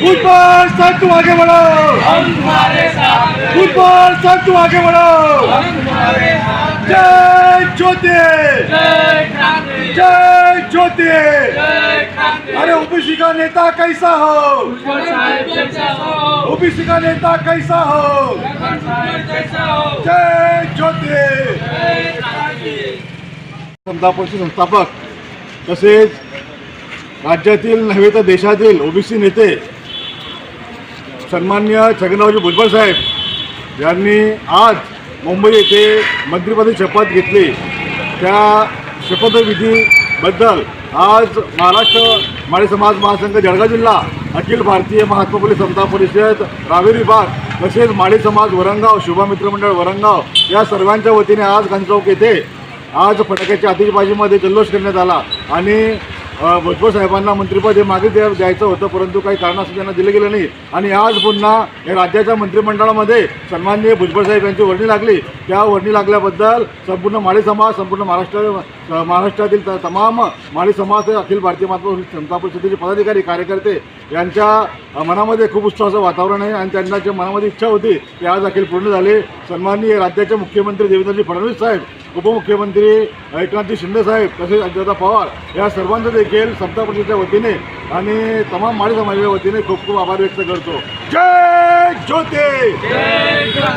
Football सब तुम आगे बढ़ो। फुटबॉल सब तुम आगे बढ़ो। जय ज्योति। जय ज्योति। अरे ओबीसी का नेता कैसा हो? ओबीसी का नेता कैसा हो? जय ज्योति। समता संस्थापक। तसेच राज्यातील नव्हे तर देशातील ओबीसी नेते सन्मान्य छगनरावजी भुजबळ साहेब यांनी आज मुंबई येथे मंत्रिपदी शपथ घेतली. त्या शपथविधीबद्दल आज महाराष्ट्र माळी समाज महासंघ जळगाव जिल्हा अखिल भारतीय महात्मा फुले समता परिषद रावेर विभाग तसेच माळी समाज वरंगाव शुभा मंडळ वरंगाव या सर्वांच्या वतीने आज गांधीचौक येथे आज फटाक्याच्या आतिषबाजीमध्ये जल्लोष करण्यात आला आणि भुजबळ साहेबांना मंत्रिपद हे मागे द्या द्यायचं होतं परंतु काही कारणास्तव त्यांना दिलं गेलं नाही. आणि आज पुन्हा या राज्याच्या मंत्रिमंडळामध्ये सन्माननीय भुजबळ साहेब यांची वर्णी लागली. त्या वर्णी लागल्याबद्दल संपूर्ण माळी समाज संपूर्ण महाराष्ट्र महाराष्ट्रातील त- तमाम माळी समाज अखिल भारतीय महात्मा समता परिषदेचे पदाधिकारी कार्यकर्ते यांच्या मनामध्ये खूप उत्साहाचं वातावरण आहे आणि त्यांना जे मनामध्ये इच्छा होती ते आज अखिल पूर्ण झाले. सन्माननीय राज्याचे मुख्यमंत्री देवेंद्रजी फडणवीस साहेब उपमुख्यमंत्री एकनाथजी शिंदे साहेब तसेच अजितदादा पवार या सर्वांचं देखील समता परिषदेच्या वतीने आणि तमाम माळी समाजाच्या वतीने खूप खूप आभार व्यक्त करतो. जय ज्योती!